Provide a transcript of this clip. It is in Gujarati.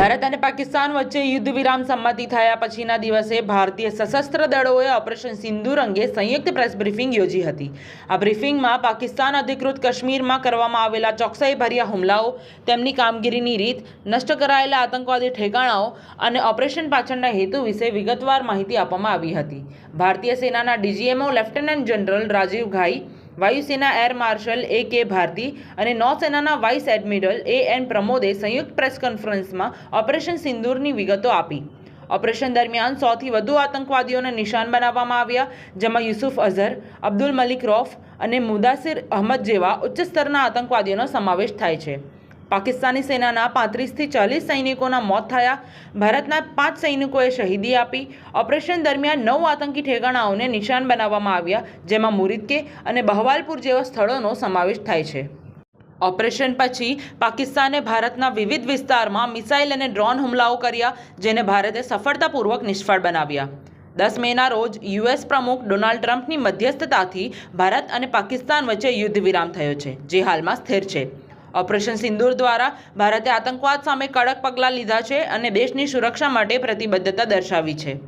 ભારત અને પાકિસ્તાન વચ્ચે યુદ્ધ વિરામ સંમતિ થયા પછીના દિવસે ભારતીય સશસ્ત્ર દળોએ ઓપરેશન સિંદૂર અંગે સંયુક્ત પ્રેસ બ્રીફિંગ યોજી હતી. આ બ્રીફિંગમાં પાકિસ્તાન અધિકૃત કાશ્મીરમાં કરવામાં આવેલા ચોકસાઈભર્યા હુમલાઓ, તેમની કામગીરીની રીત, નષ્ટ કરાયેલા આતંકવાદી ઠેકાણાઓ અને ઓપરેશન પાછળના હેતુ વિશે વિગતવાર માહિતી આપવામાં આવી હતી. ભારતીય સેનાના DGMO lieutenant general Rajiv Ghai વાયુસેના air marshal A K Bharti અને નૌસેનાના વાઇસ એડમિરલ એ એન પ્રમોદે સંયુક્ત પ્રેસ કોન્ફરન્સમાં ઓપરેશન સિંદૂરની વિગતો આપી. ઓપરેશન દરમિયાન સૌથી વધુ આતંકવાદીઓને નિશાન બનાવવામાં આવ્યા, જેમાં યુસુફ અઝહર, અબ્દુલ મલિક રોફ અને મુદાસિર અહમદ જેવા ઉચ્ચ સ્તરના આતંકવાદીઓનો સમાવેશ થાય છે. પાકિસ્તાની સેનાના પાંત્રીસથી ચાલીસ સૈનિકોના મોત થયા. ભારતના પાંચ સૈનિકોએ શહીદી આપી. ઓપરેશન દરમિયાન નવ આતંકી ઠેકાણાઓને નિશાન બનાવવામાં આવ્યા, જેમાં મુરિદકે અને બહવાલપુર જેવા સ્થળોનો સમાવેશ થાય છે. ઓપરેશન પછી પાકિસ્તાને ભારતના વિવિધ વિસ્તારમાં મિસાઇલ અને ડ્રોન હુમલાઓ કર્યા, જેને ભારતે સફળતાપૂર્વક નિષ્ફળ બનાવ્યા. દસ મેના રોજ યુએસ પ્રમુખ ડોનાલ્ડ ટ્રમ્પની મધ્યસ્થતાથી ભારત અને પાકિસ્તાન વચ્ચે યુદ્ધ વિરામ થયો છે, જે હાલમાં સ્થિર છે. ઓપરેશન સિંદૂર દ્વારા ભારતે આતંકવાદ સામે કડક પગલાં લીધા છે અને દેશની સુરક્ષા માટે પ્રતિબદ્ધતા દર્શાવી છે.